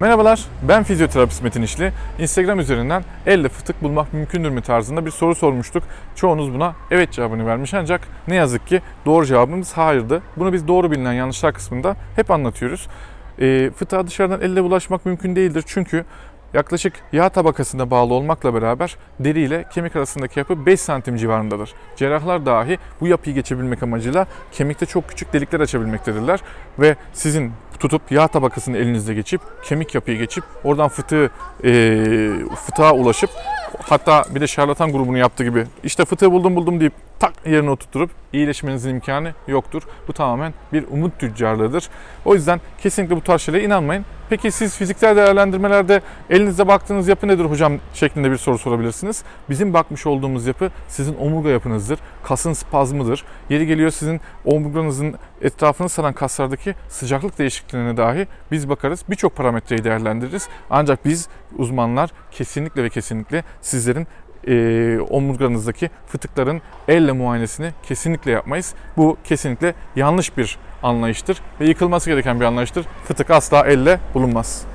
Merhabalar, ben fizyoterapist Metin İşli. Instagram üzerinden elle fıtık bulmak mümkündür mü tarzında bir soru sormuştuk. Çoğunuz buna evet cevabını vermiş ancak ne yazık ki doğru cevabımız hayırdı. Bunu biz doğru bilinen yanlışlar kısmında hep anlatıyoruz. E, fıtığa dışarıdan elle bulaşmak mümkün değildir çünkü yaklaşık yağ tabakasına bağlı olmakla beraber deri ile kemik arasındaki yapı 5 santim civarındadır. Cerrahlar dahi bu yapıyı geçebilmek amacıyla kemikte çok küçük delikler açabilmektedirler ve sizin tutup yağ tabakasını elinizde geçip kemik yapıyı geçip oradan fıtığı e, fıtığa ulaşıp hatta bir de şarlatan grubunu yaptığı gibi işte fıtığı buldum buldum deyip tak yerine oturtturup iyileşmenizin imkanı yoktur. Bu tamamen bir umut tüccarlığıdır. O yüzden kesinlikle bu tarz şeylere inanmayın. Peki siz fiziksel değerlendirmelerde elinizde baktığınız yapı nedir hocam şeklinde bir soru sorabilirsiniz. Bizim bakmış olduğumuz yapı sizin omurga yapınızdır. Kasın spazmıdır. Yeri geliyor sizin omurganızın etrafını saran kaslardaki sıcaklık değişikliklerine dahi biz bakarız. Birçok parametreyi değerlendiririz. Ancak biz uzmanlar kesinlikle ve kesinlikle sizlerin e, omurganızdaki fıtıkların elle muayenesini kesinlikle yapmayız. Bu kesinlikle yanlış bir anlayıştır ve yıkılması gereken bir anlayıştır. Fıtık asla elle bulunmaz.